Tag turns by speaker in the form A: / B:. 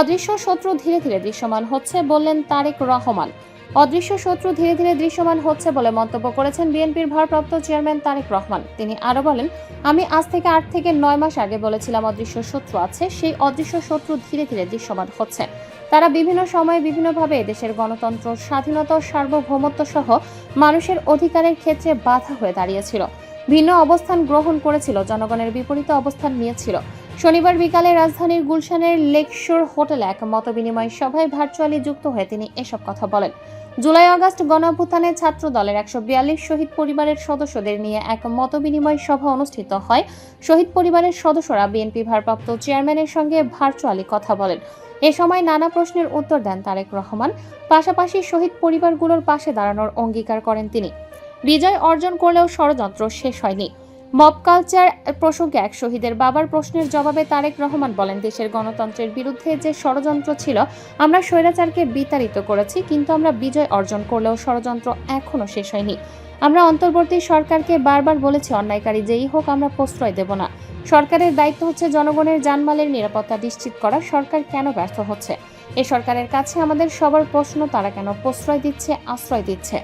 A: অদৃশ্য শত্রু ধীরে ধীরে দৃশ্যমান হচ্ছে বললেন তারেক রহমান। অদৃশ্য শত্রু ধীরে ধীরে দৃশ্যমান হচ্ছে বলে মন্তব্য করেছেন বিএনপির ভারপ্রাপ্ত চেয়ারম্যান তারেক রহমান। তিনি আরও বলেন, আমি আজ থেকে আট থেকে নয় মাস আগে বলেছিলাম অদৃশ্য শত্রু আছে, সেই অদৃশ্য শত্রু ধীরে ধীরে দৃশ্যমান হচ্ছে। তারা বিভিন্ন সময়ে বিভিন্নভাবে দেশের গণতন্ত্র, স্বাধীনতা সার্বভৌমত্ব সহ মানুষের অধিকারের ক্ষেত্রে বাধা হয়ে দাঁড়িয়েছিল। ভিন্ন অবস্থান গ্রহণ করেছিল, জনগণের বিপরীতে অবস্থান নিয়েছিল। শনিবার বিকালে রাজধানীর গুলশানের লেকশোর হোটেলে এক মতবিনিময় সভায় ভার্চুয়ালি যুক্ত হয়ে তিনি এসব কথা বলেন। জুলাই আগস্ট গণঅভ্যুত্থানে ছাত্র দলের একশো বিয়াল্লিশ শহীদ পরিবারের সদস্যদের নিয়ে এক মতবিনিময় সভা অনুষ্ঠিত হয়। শহীদ পরিবারের সদস্যরা বিএনপি ভারপ্রাপ্ত চেয়ারম্যানের সঙ্গে ভার্চুয়ালি কথা বলেন। এ সময় নানা প্রশ্নের উত্তর দেন তারেক রহমান। পাশাপাশি শহীদ পরিবারগুলোর পাশে দাঁড়ানোর অঙ্গীকার করেন তিনি। বিজয় অর্জন করলেও ষড়যন্ত্র শেষ হয়নি। মব কালচার প্রসঙ্গে এক শহীদের বাবার প্রশ্নের জবাবে তারেক রহমান বলেন, দেশের গণতন্ত্রের বিরুদ্ধে যে ষড়যন্ত্র ছিল, আমরা স্বৈরাচারকে বিতাড়িত করেছি, কিন্তু আমরা বিজয় অর্জন করলেও ষড়যন্ত্র এখনও শেষ হয়নি। আমরা অন্তর্বর্তী সরকারকে বারবার বলেছি, অন্যায়কারী যেই হোক, আমরা প্রশ্রয় দেব না। সরকারের দায়িত্ব হচ্ছে জনগণের জানমালের নিরাপত্তা নিশ্চিত করা। সরকার কেন ব্যর্থ হচ্ছে? এ সরকারের কাছে আমাদের সবার প্রশ্ন, তারা কেন প্রশ্রয় দিচ্ছে, আশ্রয় দিচ্ছে?